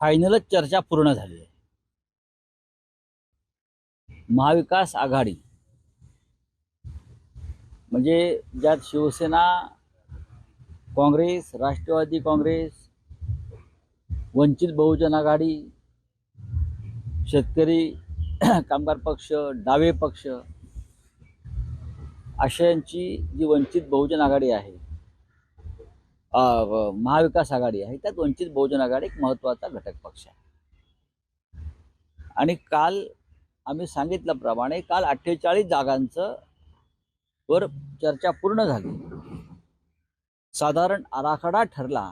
फायनलच चर्चा पूर्ण झाली आहे. महाविकास आघाडी. म्हणजे ज्यात शिवसेना काँग्रेस राष्ट्रवादी काँग्रेस वंचित बहुजन आघाडी शेतकरी कामगार पक्ष डावे पक्ष अशांची जी वंचित बहुजन आघाडी आहे महाविकास आघाडी आहे त्यात वंचित बहुजन आघाडी एक महत्त्वाचा घटक पक्ष आहे. आणि काल आम्ही सांगितल्याप्रमाणे काल अठ्ठेचाळीस जागांचं वर चर्चा पूर्ण झाली. साधारण आराखडा ठरला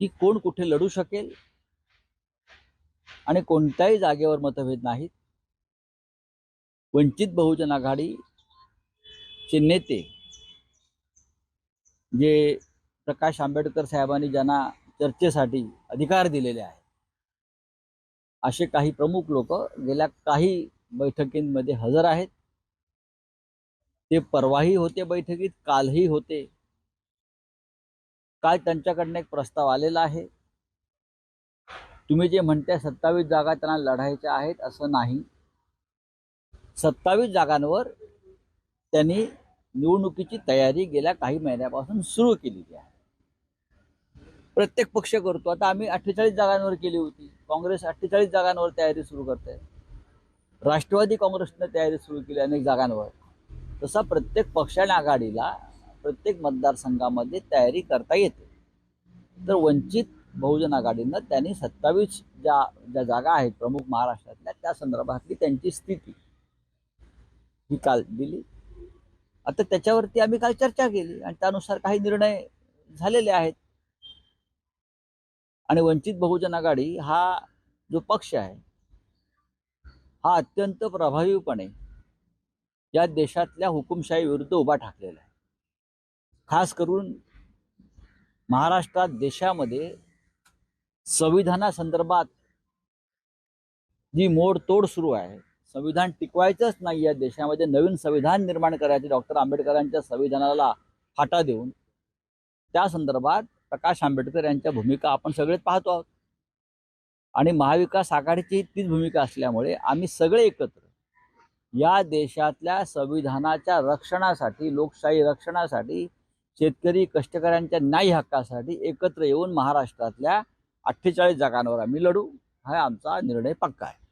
की कोण कुठे लढू शकेल आणि कोणत्याही जागेवर मतभेद नाहीत. वंचित बहुजन आघाडीचे नेते जे प्रकाश आंबेडकर साहेबांनी ज्यांना चर्चेसाठी अधिकार दिलेले आहेत. असे काही प्रमुख लोक गेल्या काही बैठकींमध्ये हजर आहेत. ते परवाही होते बैठकीत कालही होते. काल त्यांच्याकडनं एक प्रस्ताव आलेला आहे. तुम्ही जे म्हणताय सत्तावीस जागा त्यांना लढायच्या आहेत असं नाही. सत्तावीस जागांवर त्यांनी निवडणुकीची तयारी गेल्या काही महिन्यापासून सुरू केलेली आहे. प्रत्येक पक्ष करतो. आता आम्ही अठ्ठेचाळीस जागांवर केली होती. काँग्रेस अठ्ठेचाळीस जागांवर तयारी सुरू करते राष्ट्रवादी काँग्रेसनं तयारी सुरू केली अनेक जागांवर. तसा प्रत्येक पक्षाने आघाडीला प्रत्येक मतदारसंघामध्ये तयारी करता येते. तर वंचित बहुजन आघाडीनं त्यांनी सत्तावीस ज्या ज्या जागा आहेत प्रमुख महाराष्ट्रातल्या त्या संदर्भातली त्यांची स्थिती. ही काल दिली. आता त्याच्यावरती आम्ही काल चर्चा केली आणि त्यानुसार काही निर्णय झालेले आहेत. आणि वंचित बहुजन आघाडी हा जो पक्ष आहे हा अत्यंत प्रभावीपणे या देशातल्या हुकुमशाही विरुद्ध उभा ठाकलेला आहे. खास करून महाराष्ट्रात देशामध्ये संविधानासंदर्भात जी मोडतोड सुरू आहे संविधान टिकवायचंच नाही या देशामध्ये. नवीन संविधान निर्माण करायचे. डॉक्टर आंबेडकरांच्या संविधानाला फाटा देऊन त्या संदर्भात प्रकाश आंबेडकर यांच्या भूमिका आपण सगळेच पाहतो आहोत. आणि महाविकास आघाडीची तीच भूमिका असल्यामुळे आम्ही सगळे एकत्र या देशातल्या संविधानाच्या रक्षणासाठी लोकशाही रक्षणासाठी शेतकरी कष्टकऱ्यांच्या न्याय हक्कासाठी एकत्र येऊन महाराष्ट्रातल्या अठ्ठेचाळीस जागांवर आम्ही लढू. हा आमचा निर्णय पक्का आहे.